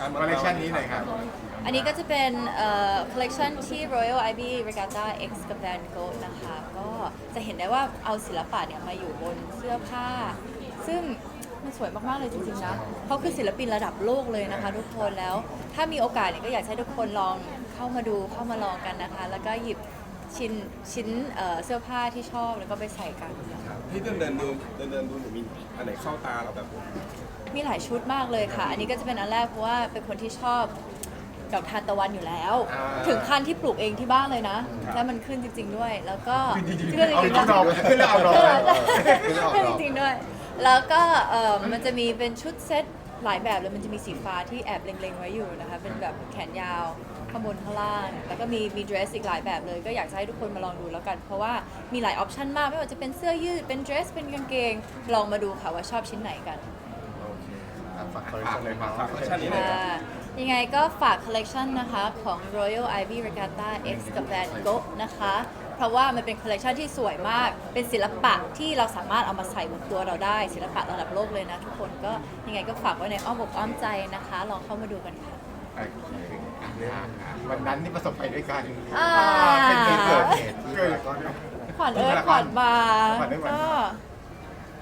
คอลเลคชันนี้หน่อยครับ อันนี้ก็จะเป็นคอลเล t ชันที่ Royal Ivy Regatta X กับ Van Gogh นะคะ ก็จะเห็นได้ว่าเอาศิลปะเนี่ยมาอยู่บนเสื้อผ้า ซึ่งมันสวยมาก ๆ เลยจริง ๆ นะเขาคือศิลปินระดับโลกเลยนะคะ ทุกคนแล้ว ถ้ามีโอกาสเนี่ยก็อยากให้ทุกคนลองเข้ามาดูเข้ามาลองกันนะคะ แล้วก็หยิบ ชิ้นชิ้นเอ่อเสื้อผ้าที่ชอบแล้วก็ไปใส่กัน ที่เดินเดินดูเดินเดินดูหนูมีอันไหนเข้าตาเราแบบมีหลายชุดมากเลยค่ะ อันนี้ก็จะเป็นอันแรกเพราะว่าเป็นคนที่ชอบดอกทานตะวันอยู่แล้วอ่าถึงขั้นที่ปลูกเองที่บ้านเลยนะ แล้วมันขึ้นจริง ๆ ด้วย แล้วก็คือจริงขึ้นๆเอาจริงเอาดอกขึ้นแล้วเอาดอกๆเลยขึ้นแล้วเอาดอกขึ้นจริงๆด้วย แล้วก็เอ่อมันจะมีเป็นชุดเซ็ตหลายแบบเลยมันจะมีสีฟ้าที่แอบเล็งๆไว้อยู่นะคะ เป็นแบบแขนยาว ข้างบนข้างล่าง แล้วก็มีมีเดรสอีกหลายแบบเลย ก็อยากจะให้ทุกคนมาลองดูแล้วกัน เพราะว่ามีหลายออปชันมาก ไม่ว่าจะเป็นเสื้อยืด เป็นเดรส เป็นกางเกง ลองมาดูค่ะว่าชอบชิ้นไหนกันอะฝากคอลเลคชันเลยครับฝากคอลเลคชันนี้หน่อยครับค่ะยังไงก็ฝากคอลเล t ชันนะคะของ Royal Ivy Regatta X กับ Van Gogh นะคะ เพราะว่ามันเป็นคอลเล t ชันที่สวยมาก เป็นศิลปะที่เราสามารถเอามาใส่บนตัวเราได้ ศิลปะระดับโลกเลยนะทุกคนก็ยังไงก็ฝากไว้ในอ้อมอกอ้อมใจนะคะ ลองเข้ามาดูกันค่ะ วันนั้นนี่ประสบไปด้วยกันอ่า เป็นที่เกิดเหเหตุตุที่เกิดพารากอน ขวัญเอิร์ธขวัญบาร์ขวัญเอิร์ธขวัญก็บาร์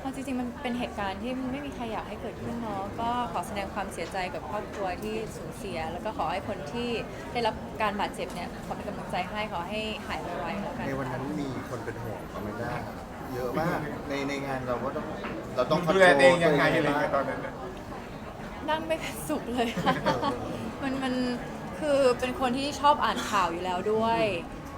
เอาจริงๆมันเป็นเหตุการณ์ที่ไม่มีใครอยากให้เกิดขึ้นเนาะก็ขอแสดงความเสียใจกับครอบครัวที่สูญเสีย แล้วก็ขอให้คนที่ได้รับการบาดเจ็บเนี่ยขอเป็นกำลังใจให้ขอให้หายไวๆแล้วกันในวันนั้นมีคนเป็นห่วงอแมนด้าเยอะมากในในงานเราก็ต้องเราต้องดูแลตัวเองยังไงอะไรเงี้ยตอนนั้นน่ะ นั่งไม่เป็นสุขเลยค่ะ มันมันคือเป็นคนที่ชอบอ่านข่าวอยู่แล้วด้วย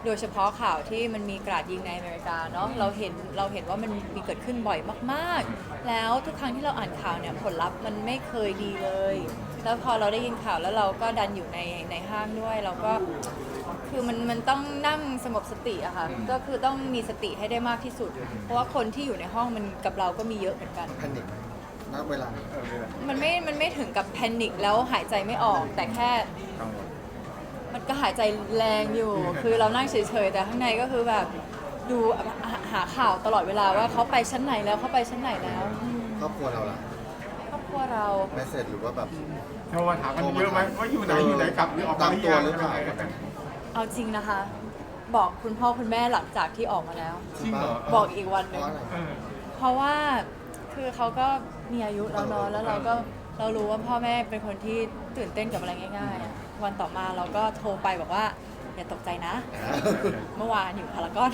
โดยเฉพาะข่าวที่มันมีกราดยิงในอเมริกาเนาะเราเห็นเราเห็นว่ามันมีเกิดขึ้นบ่อยมากๆ แล้วทุกครั้งที่เราอ่านข่าวเนี่ยผลลัพธ์มันไม่เคยดีเลย แล้วพอเราได้ยินข่าวแล้วเราก็ดันอยู่ในในห้างด้วย เราก็คือมันมันต้องนั่งสงบสติอะค่ะก็คือต้องมีสติให้ได้มากที่สุด เพราะว่าคนที่อยู่ในห้องมันกับเราก็มีเยอะเหมือนกัน แพนิค ณเวลานั้นเออเนี่ยมันไม่ มันไม่ถึงกับแพนิคแล้วหายใจไม่ออก แต่แค่ กังวลมันก็หายใจแรงอยู่ คือเรานั่งเฉยๆ แต่ข้างในก็คือแบบดูหาหาข่าวตลอดเวลาว่าเขาไปชั้นไหนแล้วเขาไปชั้นไหนแล้วอืมครอบครัวเราล่ะครอบครัวเราแมสเซจหรือว่าแบบ โทรมาถามกันเยอะไหมว่าอยู่ไหนอยู่ไหนกลับหรือออกมาตามตัวหรือเปล่า เอาจริงนะคะ บอกคุณพ่อคุณแม่หลังจากที่ออกมาแล้ว จริงเหรอบอกอีกวันหเพนึ่ง ราะอะไร เออเพราะว่าคือเขาก็ มีอายุแล้วเนอะแล้วเราก็เรารู้ว่าพ่อแม่เป็นคนที่ตื่นเต้นกับอะไรง่ายๆอะวันต่อมาเราก็โทรไปบอกว่าอย่าตกใจนะ เมื่อวานอยู่พารากอน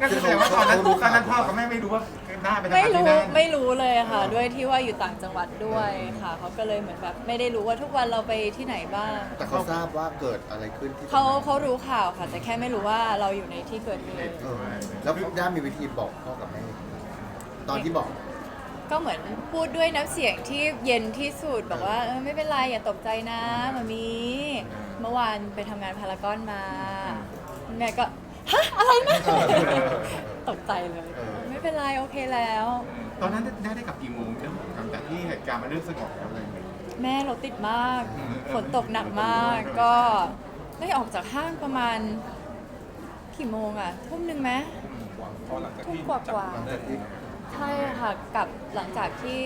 ก็แสดงว่าตอนนั้นตอนนั้นพ่อกับแม่ไม่รู้ว่าหน้าไปทำไม่งานที่รู้นั่นไม่รู้เลยค่ะ ด้วยที่ว่าอยู่ต่างจังหวัดด้วยค่ะเขาก็เลยเหมือนแบบไม่ได้รู้ว่าทุกวันเราไปที่ไหนบ้างแต่เขาทราบว่าเกิดอะไรขึ้นที่เขาตรงนั้นเขารู้ข่าวค่ะ แต่แค่ไม่รู้ว่าเราอยู่ในที่เกิดเหตุเออแล้วย่ามีวิธีบอกพ่อกับแม่ ตอนที่บอก ก็เหมือนพูดด้วยน้ำเสียงที่เย็นที่สุดบอกว่าเออไม่เป็นไรอย่าตกใจนะมามีเมื่อวานไปทำงานพารากอนมา แม่ก็ฮะอะไรนะ ตกใจเลยเออไม่เป็นไรโอเคแล้ว ตอนนั้นได้ได้กลับกี่โมงเนี่ยหลังจากที่เหตุการณ์มันเริ่มสงบแล้วอะไรอย่างเงี้ย แม่รถติดมาก ฝนตกหนักมาก ก็ได้ออกจากห้างประมาณกี่โมงอะทุ่มหนึ่งไหม พอหลังจากทุ่มที่กว่าจับกว่าหลังจากที่ ใช่ค่ะกลับหลังจากที่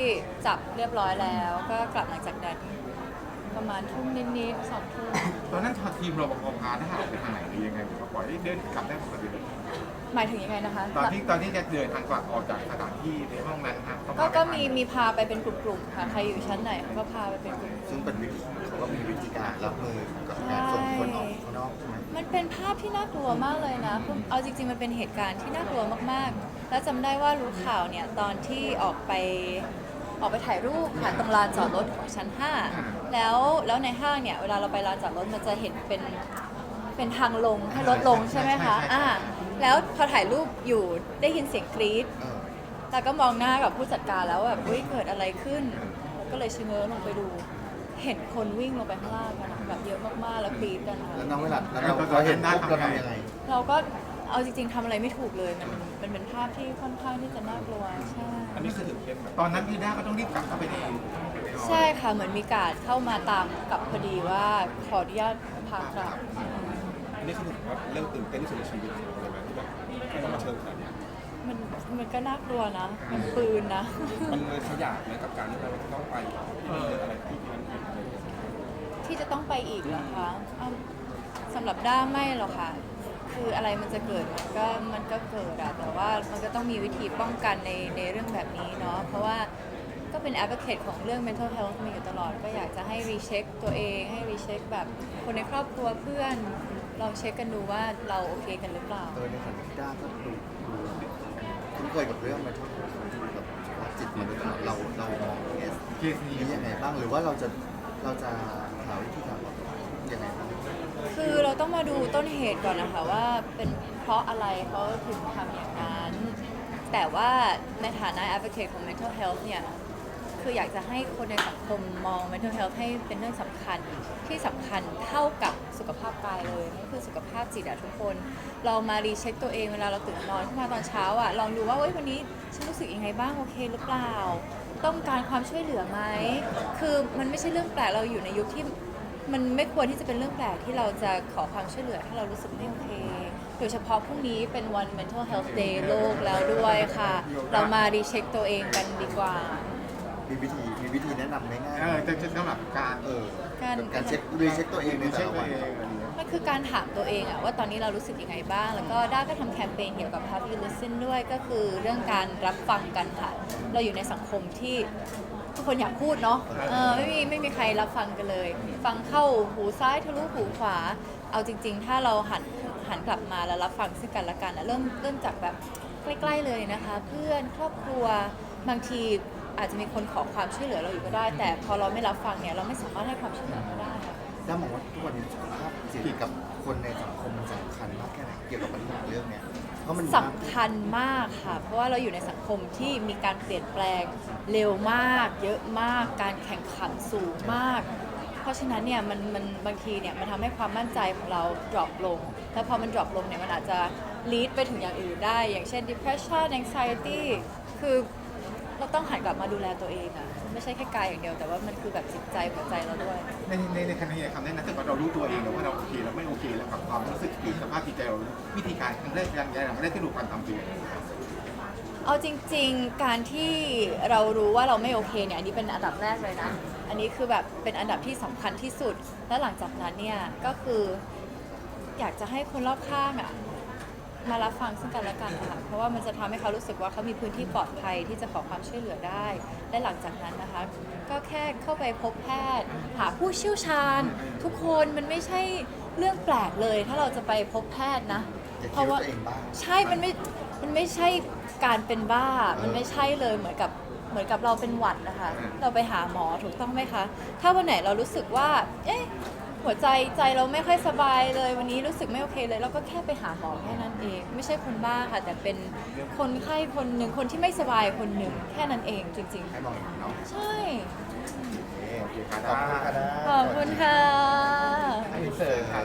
จับเรียบร้อยแล้ว ก็กลับหลังจากนั้นประมาณทุ่มนิดๆสองทุ่มตอนนั้นทีมรปภพาทหารไปทางไหนหรือยังไงเขาปล่อยให้เดินกลับได้ปกติหมายถึงยังไงนะคะ ตอนที่ตอนที่จะเดินทางกลับออกจากสถานที่ในห้องนั้นฮะต้องก็พาไปก็ทางมีมีพาไปเป็นกลุ่มๆค่ะใครอยู่ชั้นไหนเขาก็พาไปเป็นกลุ่มซึ่งเป็นวิธีเขาก็มีวิธีการรับมือกับการส่งคนออกข้างนอกใช่ไหมๆมันเป็นภาพที่น่ากลัวมากเลยนะคือเอาจริงๆมันเป็นเหตุการณ์ที่น่ากลัวมากๆ แล้วจำได้ว่ารู้ข่าวเนี่ยตอนที่ออกไปออกไปถ่ายรูปค่ะตรงลานจอดรถของชั้น 5 แล้วแล้วในห้างเนี่ยเวลาเราไปลานจอดรถมันจะเห็นเป็นเป็นทางลงให้รถลงใช่ไหมคะอ่าแล้วพอถ่ายรูปอยู่ได้ยินเสียงกรี๊ดเออแต่ก็มองหน้ากับผู้จัดการแล้วแบบอุ้ยเกิดอะไรขึ้นแล้วก็เลยชะเง้อลงไปดู เห็นคนวิ่งลงไปข้างล่างกันอะแบบเยอะมากๆแล้วกรี๊ดกันนะคะแล้วน้องเวลาแล้วเราเราเห็นปุ๊บเราทำยังไง เราก็ เอาจริงๆทำอะไรไม่ถูกเลยมันมันเป็นภาพที่ค่อนข้างที่จะน่ากลัวใช่ อันนี้คือถึงเป็นแบบตอนนั้นพี่ด้าก็ต้องรีบกลับเข้าไปในห้องใช่ค่ะเหมือนมีการดเข้ามาตามกลับพอดีว่าขออนุญาตพากลับ อันนี้คือถึงว่าเรื่องตื่นเต้นที่สุดในชีวิตเลยไหมที่แบบต้องมาเชิญขนาดเนี้ยมันมันก็น่ากลัวนะ มันปืนนะ มันเลยขยาดไหมกับการที่เราจะต้องไปเจออะไรที่มันเป็นอะไรอย่างเงี้ยที่จะต้องไปอีกเหรอคะอ้าวสำหรับด้าไม่หรอกค่ะ คืออะไรมันจะเกิดมันก็มันก็เกิดอะแต่ว่ามันก็ต้องมีวิธีป้องกันในในเรื่องแบบนี้เนาะเพราะว่าก็เป็น advocate ของเรื่อง mental health มาอยู่ตลอด ก็อยากจะให้รีเช็คตัวเองให้รีเช็คแบบคนในครอบครัวเพื่อนลองเช็คกันดูว่าเราโอเคกันหรือเปล่า โดยในฐานะที่ด้าก็ดูดูคุ้นเคยกับเรื่องมันดูแบบว่าจิตมนุษย์เราเรามองเคสเคสนี้นี้ยังไงบ้างหรือว่าเราจะเราจะหาวิธีการยังไงบ้าง คือเราต้องมาดูต้นเหตุก่อนนะคะว่าเป็นเพราะอะไรเขาถึงทำอย่างนั้น แต่ว่าในฐานะ advocate ของ mental health เนี่ย คืออยากจะให้คนในสังคมมอง mental health ให้เป็นเรื่องสำคัญที่สำคัญเท่ากับสุขภาพกายเลยนั่นคือสุขภาพจิตอะทุกคน เรามารีเช็คตัวเองเวลาเราตื่นนอนขึ้นมาตอนเช้าอะลองดูว่าเฮ้ยวันนี้ฉันรู้สึกยังไงบ้างโอเคหรือเปล่า ต้องการความช่วยเหลือไหม คือมันไม่ใช่เรื่องแปลกเราอยู่ในยุคที่ มันไม่ควรที่จะเป็นเรื่องแปลกที่เราจะขอความช่วยเหลือถ้าเรารู้สึกไม่โอเค โดยเฉพาะพรุ่งนี้เป็นวัน mental health day โลกแล้วด้วยค่ะ เรามารีเช็คตัวเองกันดีกว่า มีวิธีมีวิธีแนะนำง่ายเออจะจะสำหรับการๆเออการ การเช็ครีเช็คตัวเองในแต่เช็คละตัวัวนเองอะไรอย่างเงี้ย มันคือการถามตัวเองอะว่าตอนนี้เรารู้สึกยังไงบ้าง แล้วก็ด้าก็ทำแคมเปญเกี่ยวกับ Have You Listen ด้วยก็คือเรื่องการรับฟังกันค่ะ เราอยู่ในสังคมที่ ทุกคนอยากพูดเนาะเออไม่มีไม่มีใครรับฟังกันเลย ฟังเข้าหูซ้ายทะลุหูขวา เอาจริง ๆ ถ้าเราหันหันกลับมาแล้วรับฟังซึ่งกันและกันอะเริ่มเริ่มจากแบบใกล้ๆเลยนะคะ เพื่อนครอบครัวบางทีอาจจะมีคนขอความช่วยเหลือเราอยู่ก็ได้ แต่พอเราไม่รับฟังเนี่ยเราไม่สามารถให้ความช่วยเหลือเขาได้ค่ะด้ามองว่าทุกวันนี้สุขภาพจิตกับคนในสังคมมันสำคัญมากแค่ไหนเกี่ยวกับปัญหาเรื่องเนี้ย เพราะมันสำคัญมากค่ะ เพราะว่าเราอยู่ในสังคมที่มีการเปลี่ยนแปลงเร็วมาก เยอะมาก การแข่งขันสูงมาก เพราะฉะนั้นเนี่ยมันมันบางทีเนี่ยมันทำให้ความมั่นใจของเรา drop ลง แล้วพอมัน drop ลงเนี่ยมันอาจจะ lead ไปถึงอย่างอื่นได้ อย่างเช่น depression anxiety คือ เราต้องหันกลับมาดูแลตัวเองอะไม่ใช่แค่กายอย่างเดียวแต่ว่ามันคือแบบจิตใจหัวใจเราด้วย ในในในคณะคำแนะนำถ้าเกิดว่าเรารู้ตัวเองแล้วว่าเราโอเคแล้วไม่โอเคแล้วกับความรู้สึกหรือสภาพจิตใจเราวิธีการครั้งแรกยังยังไม่ได้ที่รู้การทำตัวเองเอาจริง ๆ การที่เรารู้ว่าเราไม่โอเคเนี่ยอันนี้เป็นอันดับแรกเลยนะ อันนี้คือแบบเป็นอันดับที่สำคัญที่สุด และหลังจากนั้นเนี่ยก็คือ อยากจะให้คนรอบข้างอะ มารับฟังซึ่งกันและกันค่ะเพราะว่ามันจะทำให้เขารู้สึกว่าเขามีพื้นที่ปลอดภัยที่จะขอความช่วยเหลือได้ และหลังจากนั้นนะคะ ก็แค่เข้าไปพบแพทย์ หาผู้เชี่ยวชาญ ทุกคนมันไม่ใช่เรื่องแปลกเลย ถ้าเราจะไปพบแพทย์นะ อย่าเพคิดราะว่าว่าตัวเองบ้า ใช่ มันไม่ มันไม่ใช่การเป็นบ้า มันไม่ใช่เลย เหมือนกับ เหมือนกับเราเป็นหวัดนะคะ เราไปหาหมอถูกต้องไหมคะ ถ้าวันไหนเรารู้สึกว่า เอ๊ะัวใจใจเราไม่ค่อยสบายเลย วันนี้รู้สึกไม่โอเคเลย เราก็แค่ไปหาหมอแค่นั้นเอง ไม่ใช่คนบ้าค่ะ แต่เป็นคนไข้คนหนึ่งคนที่ไม่สบายคนหนึ่งแค่นั้นเองจริงๆใช่ขอบคุณค่ะขอบคุณค่ะ อินเสิร์ตค่ะ